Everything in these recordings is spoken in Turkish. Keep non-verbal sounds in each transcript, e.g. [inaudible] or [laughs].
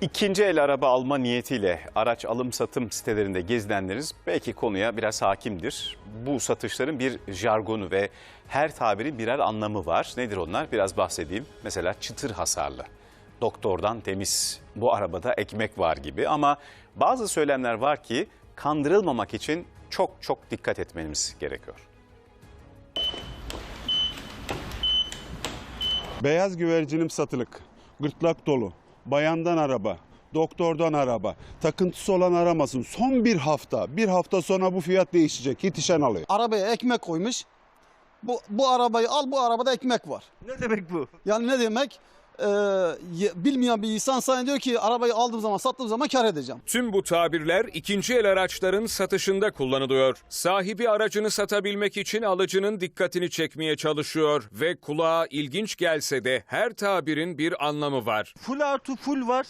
İkinci el araba alma niyetiyle araç alım satım sitelerinde gezinenleriniz belki konuya biraz hakimdir. Bu satışların bir jargonu ve her tabirin birer anlamı var. Nedir onlar? Biraz bahsedeyim. Mesela çıtır hasarlı, doktordan temiz, bu arabada ekmek var gibi. Ama bazı söylemler var ki kandırılmamak için çok çok dikkat etmemiz gerekiyor. Beyaz güvercinim satılık. Gırtlak dolu. Bayandan araba. Doktordan araba. Takıntısı olan aramasın. Son bir hafta. Bir hafta sonra bu fiyat değişecek. Yetişen alıyor. arabaya ekmek koymuş. Bu, bu arabayı al bu arabada ekmek var. Ne demek bu? Yani ne demek? Ye- bilmeyen bir insan zannediyor ki arabayı aldığım zaman sattığım zaman kar edeceğim. Tüm bu tabirler ikinci el araçların satışında kullanılıyor. Sahibi aracını satabilmek için alıcının dikkatini çekmeye çalışıyor ve kulağa ilginç gelse de her tabirin bir anlamı var. Full artı full var.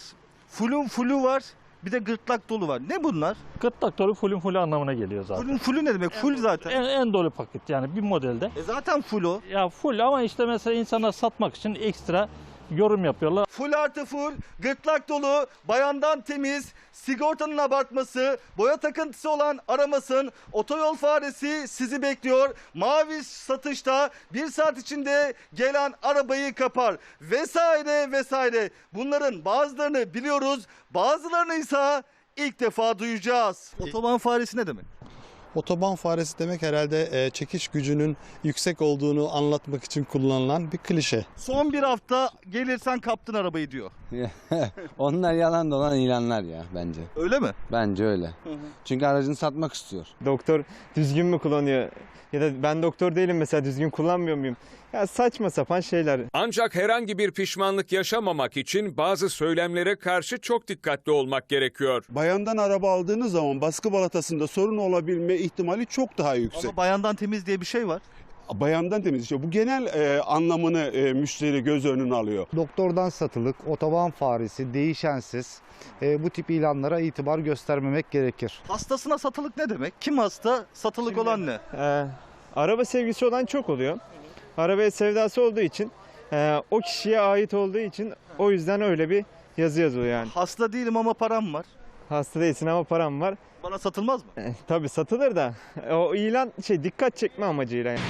Full'un full'u var. Bir de gırtlak dolu var. Ne bunlar? Gırtlak dolu fullün fullü anlamına geliyor zaten. Full'un full'ü ne demek? Full zaten. En, en dolu paket yani bir modelde. E zaten full o. Ya full ama işte mesela insanlar satmak için ekstra yorum yapıyorlar. Full artı full, gırtlak dolu, bayandan temiz, sigortanın abartması, boya takıntısı olan aramasın, otoyol faresi sizi bekliyor. Mavi satışta bir saat içinde gelen arabayı kapar vesaire vesaire. Bunların bazılarını biliyoruz, bazılarını ise ilk defa duyacağız. Otoban faresi ne demek? Otoban faresi demek herhalde e, çekiş gücünün yüksek olduğunu anlatmak için kullanılan bir klişe. Son bir hafta gelirsen kaptın arabayı diyor. [laughs] Onlar yalan dolan ilanlar ya bence. Öyle mi? Bence öyle. Çünkü aracını satmak istiyor. doktor düzgün mü kullanıyor? Ya da ben doktor değilim mesela düzgün kullanmıyor muyum? Ya saçma sapan şeyler. Ancak herhangi bir pişmanlık yaşamamak için bazı söylemlere karşı çok dikkatli olmak gerekiyor. Bayandan araba aldığınız zaman baskı balatasında sorun olabilme ihtimali çok daha yüksek. Ama bayandan temiz diye bir şey var. Bayandan temiz. İşte bu genel e, anlamını e, müşteri göz önüne alıyor. doktordan satılık, otoban faresi, değişensiz e, bu tip ilanlara itibar göstermemek gerekir. Hastasına satılık ne demek? Kim hasta? Satılık olan ne? Ee, araba sevgisi olan çok oluyor. Arabaya sevdası olduğu için e, o kişiye ait olduğu için o yüzden öyle bir yazı yazıyor yani. Hasta değilim ama param var. Hasta değilsin ama param var. Bana satılmaz mı? E, tabii satılır da o ilan şey dikkat çekme amacıyla yani.